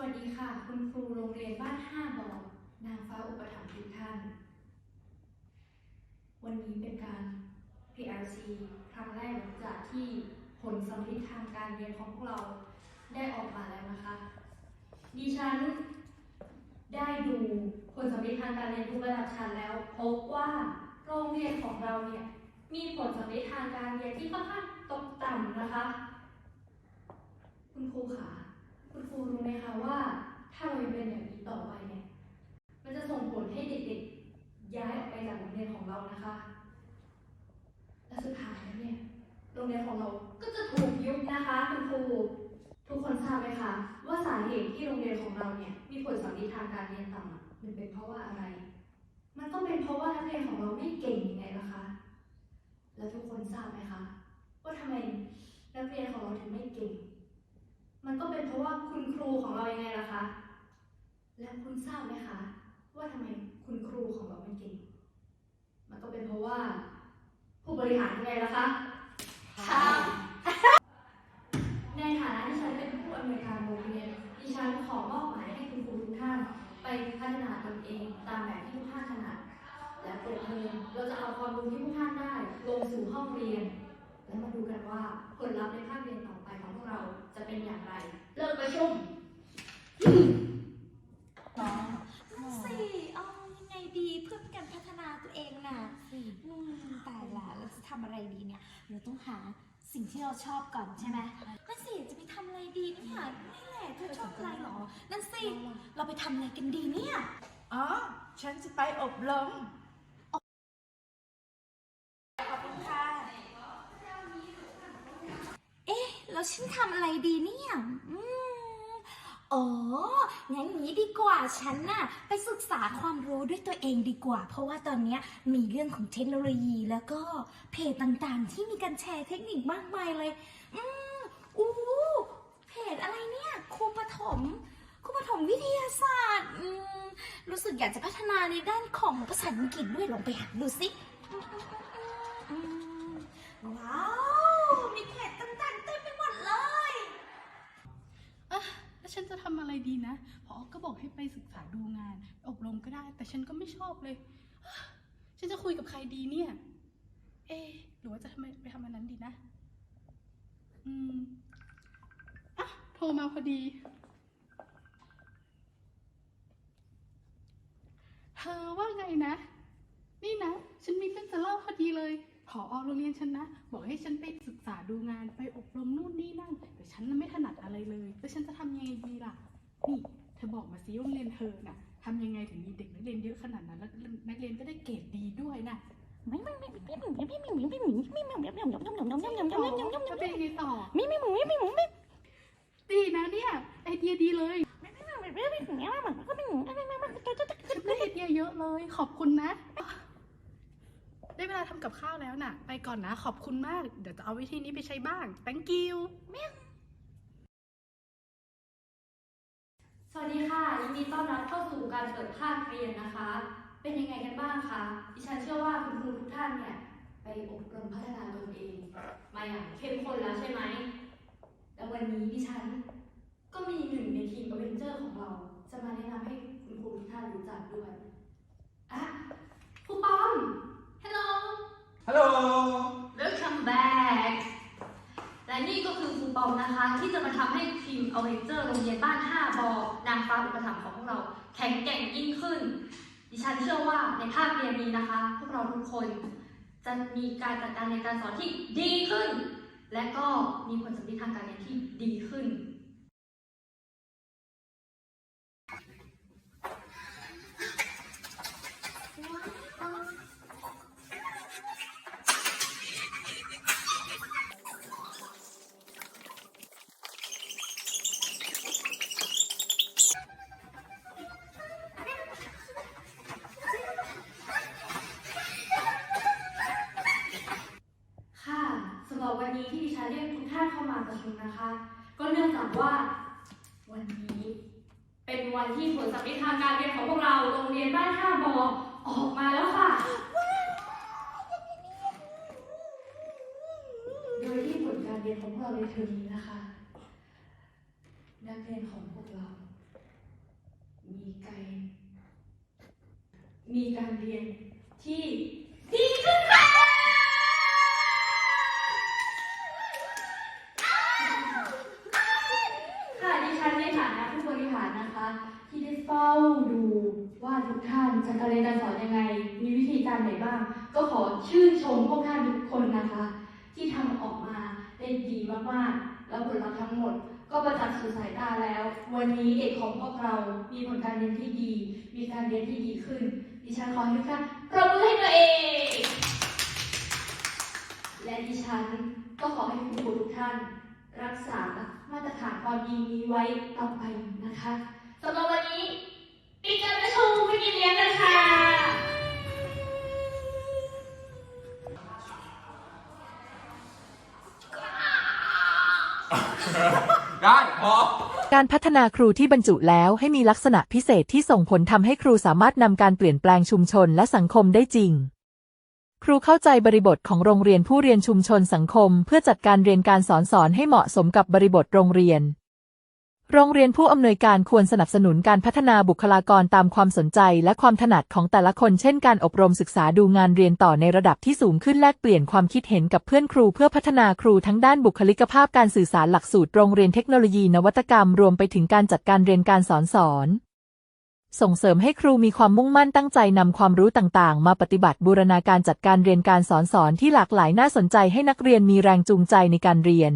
วัสดีค่ะ คุณครูโรงเรียนบ้านห้าบ่อนางฟ้าอุปถัมภ์ทุกท่าน วันนี้เป็นการ PRC ครั้งแรกหลังจากที่ผลสำลิดทางการเรียนของพวกเราได้ออกมาแล้วนะคะดิฉันได้ดูผลสำลิดทางการเรียนทุกระดับชั้นแล้ว พบว่าโรงเรียนของเราเนี่ยมีผลสำลิดทางการเรียนที่ค่อนข้างตกต่ำนะคะ คุณครูคะคุณค รูรู้ไหมคะว่า ถ้าเรายังเป็นอย่างนี้ต่อไปเนี่ย มันจะส่งผลให้เด็กๆ ย้ายออกไปจากโรงเรียนของเรานะคะ และสุดท้ายแล้วเนี่ย โรงเรียนของเราก็จะถูกยุบนะคะคุณครู ทุกคนทราบไหมคะว่าสาเหตุที่โรงเรียนของเราเนี่ยมีผลสัมฤทธิ์ทางการเรียนต่ำมันเป็นเพราะว่าอะไร มันก็เป็นเพราะว่านักเรียนของเราไม่เก่งยังไงล่ะคะ แล้วทุกคนทราบไหมคะว่าทำไมนักเรียนของเราถึงไม่เก่ง มันก็เป็นเพราะว่าคุณครูของเรายังไงล่ะคะ และคุณทราบไหมคะ ว่าทำไมคุณครูของเราไม่เก่ง มันก็เป็นเพราะว่า ผู้บริหารยังไงล่ะคะค่ะในฐานะที่ฉันเป็นผู้อำนวยการโรงเรียนดิฉันขอมอบหมายให้คุณครูทุกท่าน ไปพัฒนาตนเองตามแบบที่ทุกท่านถนัดและเปิดเทอมเราจะเอาความรู้ที่ทุกท่านได้ ลงสู่ห้องเรียน และมาดูกันว่าผลลัพธ์ในภาคเรียนต่อ ไปของพวกเราจะเป็นอย่างไรเลิกประชุมสิเอายังไงดีเพื่อเป็นการพัฒนาตัวเองน่ะอืมตายละเราจะทำอะไรดีเนี่ย เราต้องหาสิ่งที่เราชอบก่อนใช่ไหมนั่นสิจะไปทำอะไรดีเนี่ยนี่แหละเธอชอบอะไรหรอ นั่นสิ เราไปทำอะไรกันดีเนี่ย อ๋อ ฉันจะไปอบรม ขอบคุณค่ะ เอ๊ะ แล้ว ฉันทำอะไรดีเนี่ยอืมอ๋อ งั้นอย่างนี้ดีกว่าฉันน่ะไปศึกษาความรู้ด้วยตัวเองดีกว่า เพราะว่าตอนเนี้ยมีเรื่องของเทคโนโลยีแล้วก็เพจต่างๆ ที่มีการแชร์เทคนิคมากมายเลย อืมอู้เพจอะไรเนี่ยครูปฐมครูปฐมวิทยาศาสตร์อืมรู้สึกอยากจะพัฒนาในด้านของภาษาอังกฤษด้วยลองไปหาดูสิ อืมว้าว มีเพจต่างๆเต็มไปหมดเลย อะแล้วฉันจะทำอะไร ดีนะพอก็บอกให้ไปศึกษาดูงาน อบรมก็ได้ แต่ฉันก็ไม่ชอบเลย ฉันจะคุยกับใครดีเนี่ย เอหรือว่าจะทำไปทำอันนั้นดีนะ อืมอะโทรมาพอดี เธอว่าไงนะ นี่นะ ฉันมีเรื่องจะเล่าพอดีเลยผออโรงเรียนฉันนะ บอกให้ฉันไปศึกษาดูงานไปอบรมนู่นนี่นั่นแต่ฉันไม่ถนัดอะไรเลย แล้วฉันจะทำยังไงดีล่ะ นี่เธอบอกมาสิโรงเรียนเธอน่ะทำยังไงถึงมีเด็กนักเรียนเยอะขนาดนั้นแล้วนักเรียนก็ได้เกรดดีด้วยนะแล้วเป็นยังไงต่อดีนะเนี่ยไอเดียดีเลยฉันได้ไอเดียเยอะเลยขอบคุณนะได้เวลาทำกับข้าวแล้วน่ะไปก่อนนะขอบคุณมากเดี๋ยวจะเอาวิธีนี้ไปใช้บ้าง thank you สวัสดีค่ะยินดีต้อนรับเข้าสู่การเปิดภาคเรียนนะคะ เป็นยังไงกันบ้างคะดิฉันเชื่อว่าคุณครูทุกท่านเนี่ยไปอบรมพัฒนาตนเอง มาอย่างเข้มข้นแล้วใช่ไหมแล้ววันนี้ดิฉันก็มีหนึ่งในทีมอเวนเจอร์ของเรา จะมาแนะนำให้คุณครูทุกท่านรู้จักด้วยอะครูปอม Hello Hello Welcome back และนี่ก็คือคูปองนะคะ ที่จะมาทำให้ทีมเอเวนเจอร์โรงเรียนบ้าน 5 บอนางฟ้าอุปถัมภ์ของพวกเราแข็งแกร่งยิ่งขึ้น ดิฉันเชื่อว่าในภาคเรียนนี้นะคะ พวกเราทุกคนจะมีการจัดการในการสอนที่ดีขึ้น และก็มีผลสัมพันธ์ทางการเร็จ เรียกทุกท่านเข้ามาประชุมนะคะ ก็เนื่องจากว่าวันนี้เป็นวันที่ผลสำลิดทางการเรียนของพวกเราโรงเรียนบ้านท่าบอออกมาแล้วค่ะ โดยที่ผลการเรียนของพวกเราในเทอมนี้นะคะ นักเรียนของพวกเรา มีการมีการเรียนที่ดีขึ้นค่ะค่ะ กท่านจะการเรียนการสอนยังไง มีวิธีการไหนบ้าง ก็ขอชื่นชมพวกท่านทุกคนนะคะ ที่ทำออกมาได้ดีมากๆ แล้วผลลัพธ์ทั้งหมด ก็ประจักษ์สู่สายตาแล้ว วันนี้เด็กของพวกเรา มีผลการเรียนที่ดี มีการเรียนที่ดีขึ้น ดิฉันขอให้ทุกท่านปรบมือให้ตัวเอง และดิฉันก็ขอให้คุณครูทุกท่าน รักษามาตรฐานความดีนี้ไว้ต่อไปนะคะสำหรับวันนี้ ปิดการประชุมไม่กินเลี้ยงกันค่ะได้พอการพัฒนาครูที่บรรจุแล้วให้มีลักษณะพิเศษที่ส่งผลทำให้ครูสามารถนำการเปลี่ยนแปลงชุมชนและสังคมได้จริง ครูเข้าใจบริบทของโรงเรียนผู้เรียนชุมชนสังคม เพื่อจัดการเรียนการสอนสอนให้เหมาะสมกับบริบทโรงเรียน โรงเรียนผู้อำนวยการควรสนับสนุนการพัฒนาบุคลากรตามความสนใจและความถนัดของแต่ละคน เช่นการอบรมศึกษาดูงานเรียนต่อในระดับที่สูงขึ้นแลกเปลี่ยนความคิดเห็นกับเพื่อนครู เพื่อพัฒนาครูทั้งด้านบุคลิกภาพการสื่อสารหลักสูตรโรงเรียนเทคโนโลยีนวัตกรรม รวมไปถึงการจัดการเรียนการสอนสอนส่งเสริมให้ครูมีความมุ่งมั่นตั้งใจนำความรู้ต่างๆ มาปฏิบัติบูรณาการจัดการเรียนการสอนสอนที่หลากหลายน่าสนใจให้นักเรียนมีแรงจูงใจในการเรียน